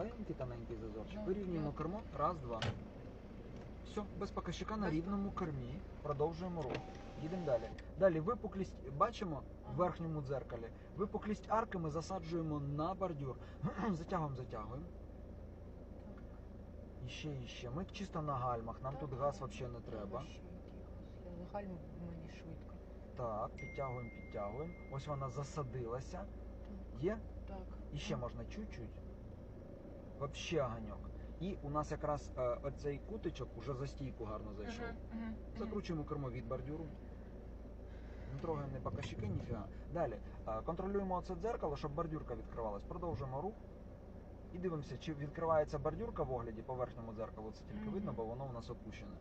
Маленький тоненький зазорчик. Вирівнюємо кермо. Раз, два. Все, без показчика на рівному кермі. Продовжуємо рух. Їдемо далі. Далі випуклість бачимо в верхньому дзеркалі. Випуклість арки ми засаджуємо на бордюр. затягуємо, затягуємо. І ще, і ще. Ми чисто на гальмах, нам тут газ взагалі не треба. Гальм мені швидко. Так, підтягуємо, підтягуємо. Ось вона засадилася. Є? Так. І ще можна чуть-чуть. Вообще огоньок. І у нас якраз е, оцей кутичок уже за стійку гарно зайшов. Мгм, мгм, мгм. Закручуємо кермо від бордюру. Не трогаємо не показчики, ніфіга. Далі е, контролюємо оце дзеркало, щоб бордюрка відкривалась. Продовжуємо рух. І дивимося, чи відкривається бордюрка в огляді по верхньому дзеркалу. Це тільки Мгм. видно, бо воно у нас опущене.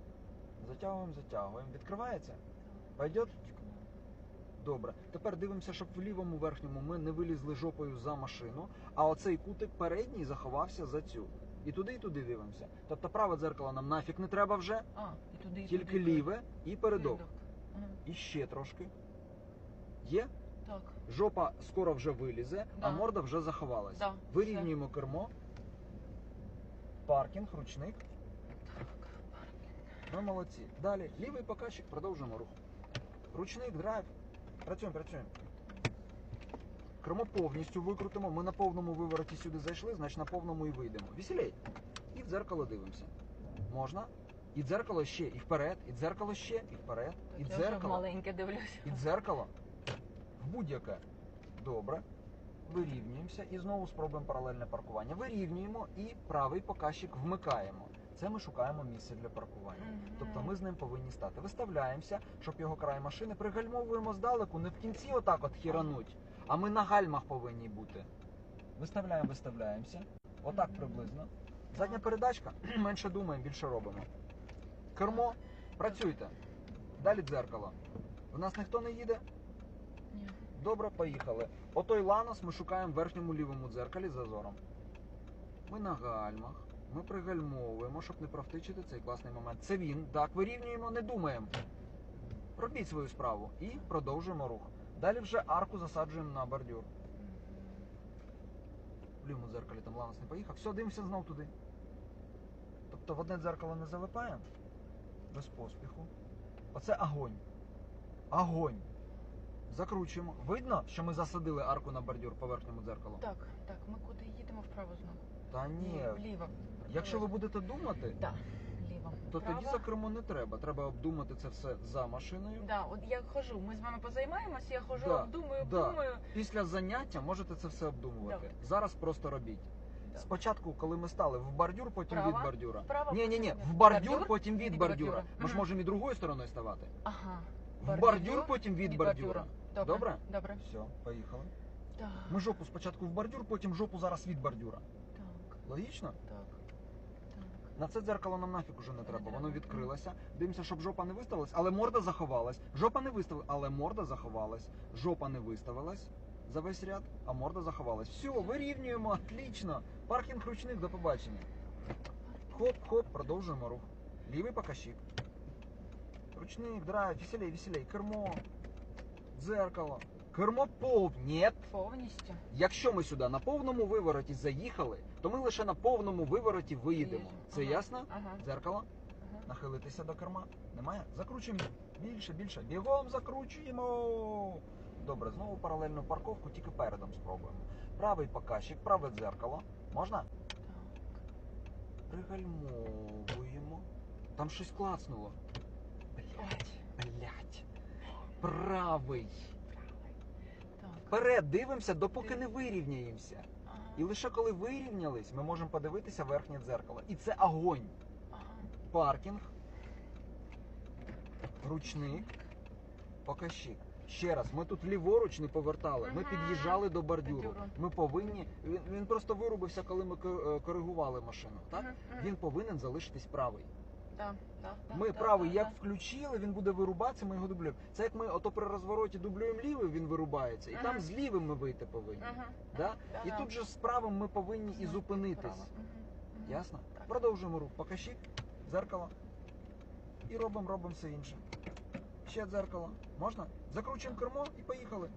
Затягуємо, затягуємо. Відкривається? Пойдет? Добре. Тепер дивимося, щоб в лівому верхньому ми не вилізли жопою за машину, а оцей кутик передній заховався за цю. І туди, і туди дивимося. Тобто праве дзеркало нам нафіг не треба вже, А, і туди, і тільки туди, ліве і передок. Передок. І ще трошки. Є? Так. Жопа скоро вже вилізе, а морда вже заховалась. Да, Вирівнюємо кермо. Паркінг, ручник. Так. паркінг. Ми молодці. Далі лівий показчик, продовжуємо рух. Ручник, драйв. Працюємо, працюємо. Кермо повністю викрутимо. Ми на повному вивороті сюди зайшли, значить на повному і вийдемо. Веселей. І в дзеркало дивимося. Можна? І дзеркало ще, і вперед, і дзеркало ще, і вперед, і я вже дзеркало, маленьке дивлюся. і дзеркало. В будь-яке. Добре. Вирівнюємося і знову спробуємо паралельне паркування. Вирівнюємо і правий показчик вмикаємо. Це ми шукаємо місце для паркування. Тобто ми з ним повинні стати. Виставляємося, щоб його край машини, пригальмовуємо здалеку, не в кінці отак от хірануть, а ми на гальмах повинні бути. Виставляємо, виставляємося. Отак приблизно. Задня передачка, менше думаємо, більше робимо. Кермо, працюйте. Далі дзеркало. В нас ніхто не їде? Ні. Добре, поїхали. Отой ланос ми шукаємо в верхньому лівому дзеркалі з зазором. Ми на гальмах. Ми пригальмовуємо, щоб не провтичити цей класний момент. Це він. Так, вирівнюємо, не думаємо. Робіть свою справу і продовжуємо рух. Далі вже арку засаджуємо на бордюр. В лівому дзеркалі там ланос не поїхав. Все, дивимося знов туди. Тобто в одне дзеркало не залипаємо. Без поспіху. Оце огонь. Огонь. Закручуємо. Видно, що ми засадили арку на бордюр по верхньому дзеркалу? Так, так, ми куди їдемо вправо знову? Та ні. Вліво. Якщо ви будете думати, Так, вліво. то Вправо. тоді за кермо не треба. Треба обдумати це все за машиною. Да, от я хожу, ми з вами позаймаємося, я хожу, Да, обдумаю, да. обдумаю. Після заняття можете це все обдумувати. Да. Зараз просто робіть. Да. Спочатку, коли ми стали в бордюр, потім Вправо, від бордюра. вправо, Ні, ні, ні, в бордюр, бордюр, потім від від бордюра. бордюра. Ми ж Мгм. можемо і другою стороною ставати. Ага. В бордюр, потім від бордюра. Добре. Добре? Добре. Все, поїхали. Так. Ми жопу спочатку в бордюр, потім жопу зараз від бордюра. Так, Логічно? так. На це дзеркало нам нафіг уже не треба. Воно відкрилося. Дивимося, щоб жопа не виставилась, але морда заховалась. Жопа не виставилась, але морда заховалась. Жопа не виставилась за весь ряд, а морда заховалась. Все, вирівнюємо, отлично. Паркінг ручник, до побачення. Хоп-хоп, продовжуємо рух. Лівий покащик. Ручник, драйв, веселей, веселей. Кермо. Дзеркало. Кермо пов. Нет. Повністю. Якщо ми сюди на повному вивороті заїхали, то ми лише на повному вивороті виїдемо. Виїдемо. Це Ага. ясно? Ага. Дзеркало, ага. нахилитися до керма. Немає? Закручуємо більше, більше. Бігом закручуємо. Добре, знову паралельну парковку, тільки передом спробуємо. Правий показчик, праве дзеркало. Можна? Так. Пригальмовуємо. Там щось клацнуло. Ой. Блять. Правий. Вперед дивимося, допоки не вирівняємося. Ага. І лише коли вирівнялись, ми можемо подивитися верхнє дзеркало. І це огонь. Ага. Паркінг, ручник, покащик. Ще раз, ми тут ліворуч не повертали. Ми під'їжджали до бордюру. Ми повинні. Він, він просто вирубився, коли ми е, коригували машину. Так? Він повинен залишитись правий. Да, да, да, Ми да, правий да, як да. включили, він буде вирубатися, ми його дублюємо. Це як ми ото при розвороті дублюємо лівий, він вирубається, і там Мгм. з лівим ми вийти повинні. Мгм. Да? Да, І да. тут же з правим ми повинні і зупинитись. мгм. Ясно? Так. Продовжуємо рух. Покажіть дзеркало. І робимо, робимо все інше. Ще дзеркало. Можна? Закручуємо кермо і поїхали.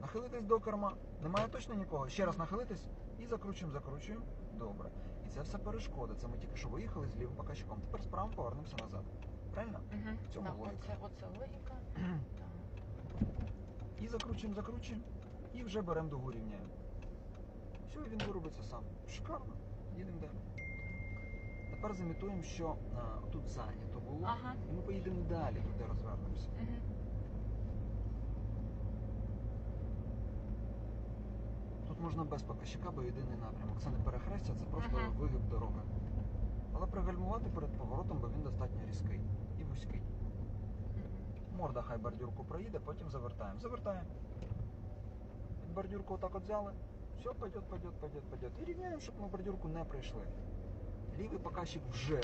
Нахилитись до керма. Немає точно нікого. Ще раз нахилитись. І закручуємо, закручуємо. Добре. Це все перешкода. Це ми тільки що виїхали з лівим показчиком. Тепер справа повернемося назад. Правильно? Угу. В цьому логіка. Оце, оце логіка. І закручуємо, закручуємо. І вже беремо дугу рівняємо. Все, він виробиться сам. Шикарно. Їдемо далі. Тепер замітуємо, що а, тут зайнято було. Ага. І ми поїдемо далі, туди розвернемося. Угу. Тут можна без показчика, бо єдиний напрямок. Це не перехрестя, це просто Ага. вигиб дороги. Але пригальмувати перед поворотом, бо він достатньо різкий і вузький. Морда хай бордюрку проїде, потім завертаємо. Завертаємо. Під бордюрку отак от взяли. Все, пойдет, пойдет, пойдет, пойдет. І рівняємо, щоб ми бордюрку не прийшли. Лівий показчик вже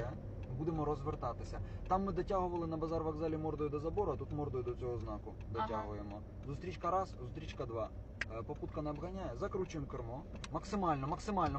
будемо розвертатися. Там ми дотягували на базар вокзалі мордою до забору, а тут мордою до цього знаку Ага. дотягуємо. Зустрічка раз, зустрічка два. Е, Попутка не обганяє, закручуємо кермо. Максимально, максимально.